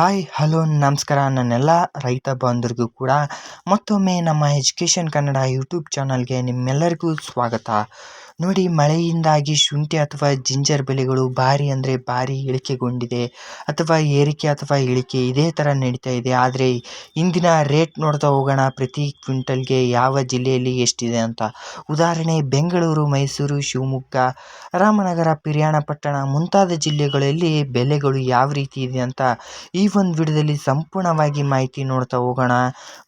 Hi hello ನಮಸ್ಕಾರ. ನನ್ನೆಲ್ಲ ರೈತ ಬಾಂಧವರಿಗೂ ಕೂಡ ಮತ್ತೊಮ್ಮೆ ನಮ್ಮ ಎಜುಕೇಷನ್ ಕನ್ನಡ ಯೂಟ್ಯೂಬ್ ಚಾನಲ್ಗೆ ನಿಮ್ಮೆಲ್ಲರಿಗೂ ಸ್ವಾಗತ. ನೋಡಿ ಮಳೆಯಿಂದಾಗಿ ಶುಂಠಿ ಅಥವಾ ಜಿಂಜರ್ ಬೆಲೆಗಳು ಭಾರಿ ಅಂದರೆ ಭಾರಿ ಇಳಿಕೆಗೊಂಡಿದೆ ಅಥವಾ ಏರಿಕೆ ಅಥವಾ ಇಳಿಕೆ ಇದೇ ಥರ ನಡೀತಾ ಇದೆ. ಆದರೆ ಇಂದಿನ ರೇಟ್ ನೋಡ್ತಾ ಹೋಗೋಣ. ಪ್ರತಿ ಕ್ವಿಂಟಲ್ಗೆ ಯಾವ ಜಿಲ್ಲೆಯಲ್ಲಿ ಎಷ್ಟಿದೆ ಅಂತ. ಉದಾಹರಣೆ ಬೆಂಗಳೂರು, ಮೈಸೂರು, ಶಿವಮೊಗ್ಗ, ರಾಮನಗರ ಪಿರಿಯಾಣಪಟ್ಟಣ ಮುಂತಾದ ಜಿಲ್ಲೆಗಳಲ್ಲಿ ಬೆಲೆಗಳು ಯಾವ ರೀತಿ ಇದೆ ಅಂತ ಈ ಒಂದು ವಿಡಿಯೋದಲ್ಲಿ ಸಂಪೂರ್ಣವಾಗಿ ಮಾಹಿತಿ ನೋಡ್ತಾ ಹೋಗೋಣ.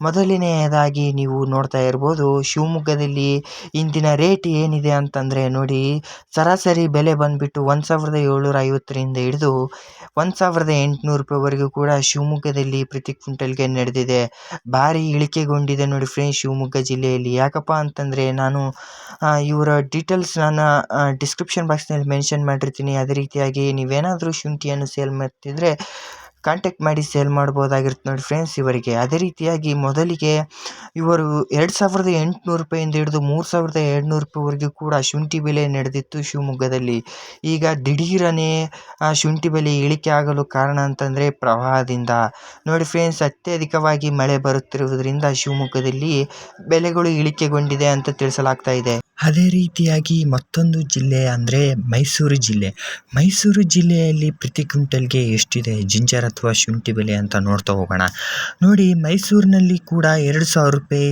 ಮೊದಲನೆಯದಾಗಿ ನೀವು ನೋಡ್ತಾ ಇರ್ಬೋದು ಶಿವಮೊಗ್ಗದಲ್ಲಿ ಇಂದಿನ ರೇಟ್ ಏನಿದೆ ಅಂತಂದರೆ ನೋಡಿ, ಸರಾಸರಿ ಬೆಲೆ ಬಂದುಬಿಟ್ಟು ಒಂದು ಸಾವಿರದ ಏಳ್ನೂರ ಐವತ್ತರಿಂದ ಹಿಡಿದು ಒಂದು ಸಾವಿರದ ಎಂಟುನೂರು ರೂಪಾಯಿವರೆಗೂ ಕೂಡ ಶಿವಮೊಗ್ಗದಲ್ಲಿ ಪ್ರತಿ ಕ್ವಿಂಟಲ್ಗೆ ನಡೆದಿದೆ. ಭಾರಿ ಇಳಿಕೆಗೊಂಡಿದೆ ನೋಡಿ ಫ್ರೆಂಡ್ಸ್ ಶಿವಮೊಗ್ಗ ಜಿಲ್ಲೆಯಲ್ಲಿ. ಯಾಕಪ್ಪ ಅಂತಂದರೆ ನಾನು ಇವರ ಡೀಟೇಲ್ಸ್ ನಾನು ಡಿಸ್ಕ್ರಿಪ್ಷನ್ ಬಾಕ್ಸ್ನಲ್ಲಿ ಮೆನ್ಷನ್ ಮಾಡಿರ್ತೀನಿ. ಅದೇ ರೀತಿಯಾಗಿ ನೀವೇನಾದರೂ ಶುಂಠಿಯನ್ನು ಸೇಲ್ ಮಾಡ್ತಿದ್ರೆ ಕಾಂಟ್ಯಾಕ್ಟ್ ಮಾಡಿ ಸೇಲ್ ಮಾಡ್ಬೋದಾಗಿರುತ್ತೆ ನೋಡಿ ಫ್ರೆಂಡ್ಸ್ ಇವರಿಗೆ. ಅದೇ ರೀತಿಯಾಗಿ ಮೊದಲಿಗೆ ಇವರು ಎರಡು ಸಾವಿರದ ಎಂಟುನೂರು ರೂಪಾಯಿಂದ ಹಿಡಿದು ಮೂರು ಸಾವಿರದ ಎರಡುನೂರು ರೂಪಾಯಿವರೆಗೂ ಕೂಡ ಶುಂಠಿ ಬೆಲೆ ನಡೆದಿತ್ತು ಶಿವಮೊಗ್ಗದಲ್ಲಿ. ಈಗ ದಿಢೀರನೇ ಶುಂಠಿ ಬೆಲೆ ಇಳಿಕೆ ಆಗಲು ಕಾರಣ ಅಂತಂದರೆ ಪ್ರವಾಹದಿಂದ. ನೋಡಿ ಫ್ರೆಂಡ್ಸ್ ಅತ್ಯಧಿಕವಾಗಿ ಮಳೆ ಬರುತ್ತಿರುವುದರಿಂದ ಶಿವಮೊಗ್ಗದಲ್ಲಿ ಬೆಲೆಗಳು ಇಳಿಕೆಗೊಂಡಿದೆ ಅಂತ ತಿಳಿಸಲಾಗ್ತಾ ಇದೆ. ಅದೇ ರೀತಿಯಾಗಿ ಮತ್ತೊಂದು ಜಿಲ್ಲೆ ಅಂದರೆ ಮೈಸೂರು ಜಿಲ್ಲೆ. ಮೈಸೂರು ಜಿಲ್ಲೆಯಲ್ಲಿ ಪ್ರತಿ ಕ್ವಿಂಟಲ್ಗೆ ಎಷ್ಟಿದೆ? ಜಿಂಜರ್ ಅಥವಾ ಶುಂಠಿ ಬೆಲೆ ಅಂತ ನೋಡ್ತಾ ಹೋಗೋಣ. ನೋಡಿ ಮೈಸೂರಿನಲ್ಲಿ ಕೂಡ ಎರಡು ಸಾವಿರ ರೂಪಾಯಿ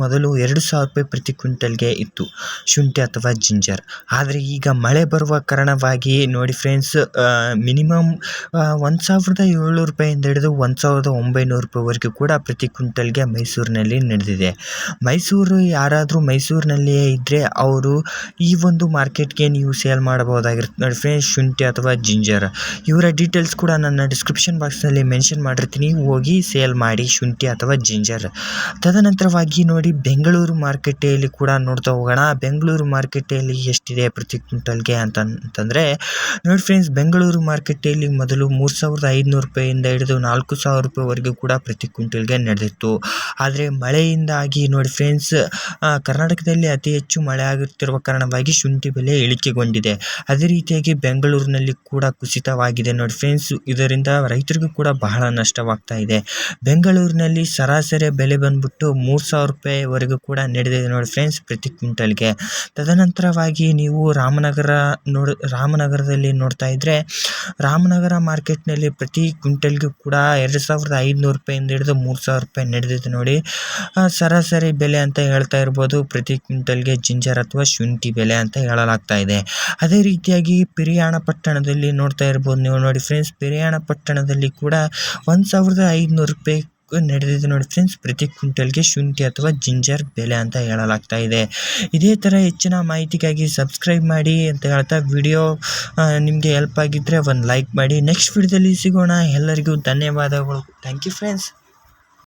ಮೊದಲು ಎರಡು ಸಾವಿರ ರೂಪಾಯಿ ಪ್ರತಿ ಕ್ವಿಂಟಲ್ಗೆ ಇತ್ತು, ಶುಂಠಿ ಅಥವಾ ಜಿಂಜರ್. ಆದರೆ ಈಗ ಮಳೆ ಬರುವ ಕಾರಣವಾಗಿ ನೋಡಿ ಫ್ರೆಂಡ್ಸ್ ಮಿನಿಮಮ್ ಒಂದು ಸಾವಿರದ ಏಳ್ನೂರು ರೂಪಾಯಿಂದ ಹಿಡಿದು ಒಂದು ಸಾವಿರದ ಒಂಬೈನೂರು ರೂಪಾಯಿವರೆಗೂ ಕೂಡ ಪ್ರತಿ ಕ್ವಿಂಟಲ್ಗೆ ಮೈಸೂರಿನಲ್ಲಿ ನಡೆದಿದೆ. ಮೈಸೂರು ಯಾರಾದರೂ ಮೈಸೂರಿನಲ್ಲಿಯೇ ಇದ್ದರೆ ಅವರು ಈ ಒಂದು ಮಾರ್ಕೆಟ್ಗೆ ನೀವು ಸೇಲ್ ಮಾಡಬಹುದಾಗಿರುತ್ತೆ. ನೋಡಿ ಫ್ರೆಂಡ್ಸ್ ಶುಂಠಿ ಅಥವಾ ಜಿಂಜರ್. ಇವರ ಡೀಟೇಲ್ಸ್ ಕೂಡ ನನ್ನ ಡಿಸ್ಕ್ರಿಪ್ಷನ್ ಬಾಕ್ಸ್ನಲ್ಲಿ ಮೆನ್ಷನ್ ಮಾಡಿರ್ತೀನಿ. ಹೋಗಿ ಸೇಲ್ ಮಾಡಿ ಶುಂಠಿ ಅಥವಾ ಜಿಂಜರ್. ತದನಂತರವಾಗಿ ನೋಡಿ ಬೆಂಗಳೂರು ಮಾರುಕಟ್ಟೆಯಲ್ಲಿ ಕೂಡ ನೋಡ್ತಾ ಹೋಗೋಣ. ಬೆಂಗಳೂರು ಮಾರುಕಟ್ಟೆಯಲ್ಲಿ ಎಷ್ಟಿದೆ ಪ್ರತಿ ಕ್ವಿಂಟಲ್ಗೆ ಅಂತ ಅಂತಂದರೆ, ನೋಡಿ ಫ್ರೆಂಡ್ಸ್ ಬೆಂಗಳೂರು ಮಾರುಕಟ್ಟೆಯಲ್ಲಿ ಮೊದಲು ಮೂರು ಸಾವಿರದ ಐದುನೂರು ರೂಪಾಯಿಂದ ಹಿಡಿದು ನಾಲ್ಕು ಸಾವಿರ ರೂಪಾಯಿವರೆಗೂ ಕೂಡ ಪ್ರತಿ ಕ್ವಿಂಟಲ್ಗೆ ನಡೆದಿತ್ತು. ಆದರೆ ಮಳೆಯಿಂದಾಗಿ ನೋಡಿ ಫ್ರೆಂಡ್ಸ್ ಕರ್ನಾಟಕದಲ್ಲಿ ಅತಿ ಹೆಚ್ಚು ಮಳೆ ಆಗುತ್ತಿರುವ ಕಾರಣವಾಗಿ ಶುಂಠಿ ಬೆಲೆ ಇಳಿಕೆಗೊಂಡಿದೆ. ಅದೇ ರೀತಿಯಾಗಿ ಬೆಂಗಳೂರಿನಲ್ಲಿ ಕೂಡ ಕುಸಿತವಾಗಿದೆ ನೋಡಿ ಫ್ರೆಂಡ್ಸ್ ಇದರಿಂದ ರೈತರಿಗೂ ಕೂಡ ಬಹಳ ನಷ್ಟವಾಗ್ತಾ ಇದೆ. ಬೆಂಗಳೂರಿನಲ್ಲಿ ಸರಾಸರಿ ಬೆಲೆ ಬಂದ್ಬಿಟ್ಟು ಮೂರು ಸಾವಿರ ರೂಪಾಯಿವರೆಗೂ ಕೂಡ ನಡೆದಿದೆ ನೋಡಿ ಫ್ರೆಂಡ್ಸ್ ಪ್ರತಿ ಕ್ವಿಂಟಲ್ಗೆ ತದನಂತರವಾಗಿ ನೀವು ರಾಮನಗರ ನೋಡಿ, ರಾಮನಗರದಲ್ಲಿ ನೋಡ್ತಾ ಇದ್ದರೆ ರಾಮನಗರ ಮಾರ್ಕೆಟ್ನಲ್ಲಿ ಪ್ರತಿ ಕ್ವಿಂಟಲ್ಗೂ ಕೂಡ ಎರಡು ಸಾವಿರದ ಐದುನೂರು ರೂಪಾಯಿಂದ ಹಿಡಿದು ಮೂರು ಸಾವಿರ ರೂಪಾಯಿ ನಡೆದಿದೆ ನೋಡಿ. ಸರಾಸರಿ ಬೆಲೆ ಅಂತ ಹೇಳ್ತಾ ಇರ್ಬೋದು. ಪ್ರತಿ ಕ್ವಿಂಟಲ್ಗೆ ಜಿಂಜರ್ ಅಥವಾ ಶುಂಠಿ ಬೆಲೆ ಅಂತ ಹೇಳಲಾಗ್ತಾ ಇದೆ. ಅದೇ ರೀತಿಯಾಗಿ ಪಿರಿಯಾಣ ಪಟ್ಟಣದಲ್ಲಿ ನೋಡ್ತಾ ಇರ್ಬೋದು ನೀವು ನೋಡಿ ಫ್ರೆಂಡ್ಸ್ ಪಿರಿಯಾಣ ಪಟ್ಟಣದಲ್ಲಿ ಕೂಡ ಒಂದು ಸಾವಿರದ ಐದುನೂರು ರೂಪಾಯಿ ನಡೆದಿದೆ ನೋಡಿ ಫ್ರೆಂಡ್ಸ್ ಪ್ರತಿ ಕ್ವಿಂಟಲ್ಗೆ ಶುಂಠಿ ಅಥವಾ ಜಿಂಜರ್ ಬೆಲೆ ಅಂತ ಹೇಳಲಾಗ್ತಾ ಇದೆ. ಇದೇ ಥರ ಹೆಚ್ಚಿನ ಮಾಹಿತಿಗಾಗಿ ಸಬ್ಸ್ಕ್ರೈಬ್ ಮಾಡಿ ಅಂತ ಹೇಳ್ತಾ ವಿಡಿಯೋ ನಿಮಗೆ ಹೆಲ್ಪ್ ಆಗಿದ್ದರೆ ಒಂದು ಲೈಕ್ ಮಾಡಿ. ನೆಕ್ಸ್ಟ್ ವಿಡಿಯೋದಲ್ಲಿ ಸಿಗೋಣ. ಎಲ್ಲರಿಗೂ ಧನ್ಯವಾದಗಳು. Thank you friends